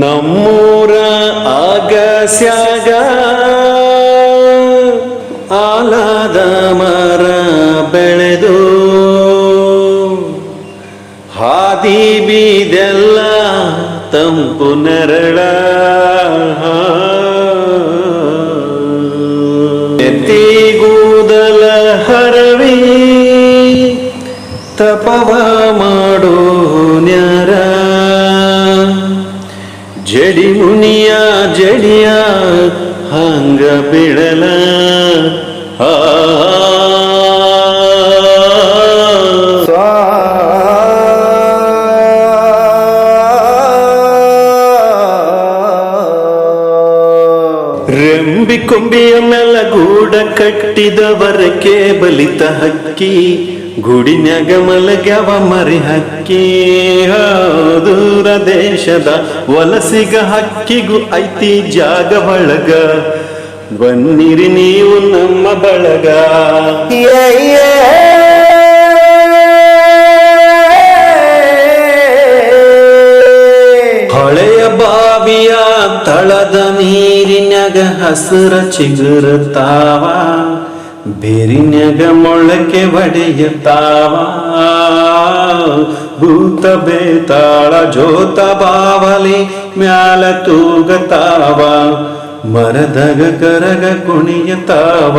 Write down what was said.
ನಮ್ಮೂರ ಆಗಸ್ಯಾಗ ಆಲಾದ ಮರ ಬೆಳೆದು ಹಾದಿ ಬೀದೆಲ್ಲ ತಂಪು ನೆರಳ. ತಪವ ಮಾಡೋ ನ್ಯಾರ. ಜಡಿ ಮುನಿಯ ಜಡಿಯ ಹಂಗ ಬಿಡಲ ಆ ರೆಂಬಿ ಕೊಂಬಿಯ ಮೇಲ ಗೂಡ ಕಟ್ಟಿದವರಕ್ಕೆ ಬಲಿತ ಹಕ್ಕಿ. ಗುಡಿನ್ಯಾಗ ಮಲಗ್ಯಾವ ಮರಿ ಹಕ್ಕಿ. ದೂರ ದೇಶದ ವಲಸಿಗ ಹಕ್ಕಿಗೂ ಐತಿ ಜಾಗ ಬಳಗ ಬನ್ನಿರಿ ನೀವು ನಮ್ಮ ಬಳಗ. ಹೊಳೆಯ ಬಾವಿಯ ತಳದ ನೀರಿನ್ಯಾಗ ಹಸಿರ ಚಿಗುರುತ್ತಾವ ಬೇರಿನ್ಯಾಗ ಮೊಳಕೆ ಒಡೆಯುತ್ತಾವ ಭೂತ ಬೇತಾಳ ಜೋತ ಬಾವಲಿ ಮ್ಯಾಲ ತೂಗತಾವ. ಮರದಗ ಕರಗ ಕುಣಿಯತಾವ